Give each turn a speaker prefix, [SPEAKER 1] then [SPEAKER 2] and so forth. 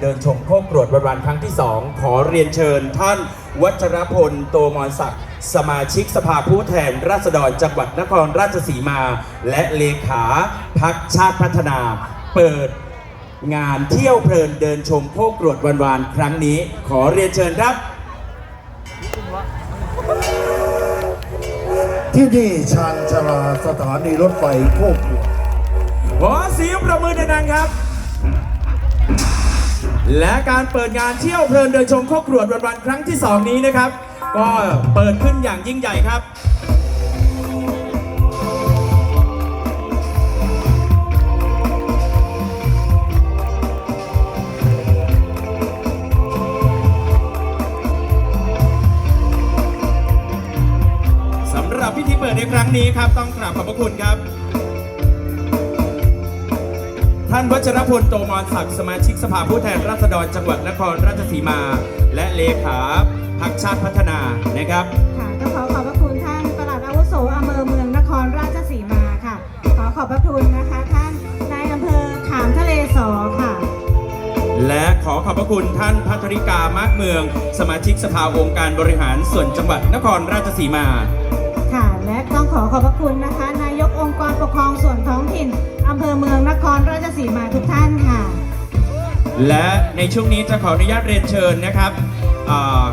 [SPEAKER 1] เดินชมโคกกรวดวันวันครั้งที่ 2 ขอเรียนเชิญท่านวัชรพลโตมรศักดิ์สมาชิกสภาผู้แทนราษฎรจังหวัดนครราชสีมา และเลขาพักชาติพัฒนา เปิดงานเที่ยวเพลินเดินชมโคกกรวดวันวานครั้งนี้ ขอเรียนเชิญครับ
[SPEAKER 2] ที่นี่ชานชลาสถานีรถไฟโคกหลวง
[SPEAKER 1] ขอเสียงประมือดังๆครับ และการเปิดงานเที่ยวเพลินเดินชมโคกกรวดวันวันๆครั้งที่ 2 นี้นะครับ ก็เปิดขึ้นอย่างยิ่งใหญ่ครับสำหรับพิธีเปิดในครั้งนี้ครับ ต้องกราบขอบพระคุณครับ ท่านวัชรพลโตมรศักดิ์สมาชิกสภาผู้แทนราษฎรจังหวัดนครราชสีมา และเลขาพักชาติพัฒนานะครับ
[SPEAKER 3] ค่ะก็ขอขอบพระคุณท่านปลัดอาวุโสอำเภอเมืองนครราชสีมาค่ะ ขอขอบพระคุณนะคะท่านนายอำเภอขามทะเลสอค่ะ
[SPEAKER 1] และขอขอบพระคุณท่านพัทริกามากเมือง สมาชิกสภาองค์การบริหารส่วนจังหวัดนครราชสีมา
[SPEAKER 3] ค่ะ และต้องขอขอบพระคุณนะคะนาย รราชสีมาทุกท่านค่ะ
[SPEAKER 1] และในช่วงนี้จะขออนุญาตเรียนเชิญนะครับอ่า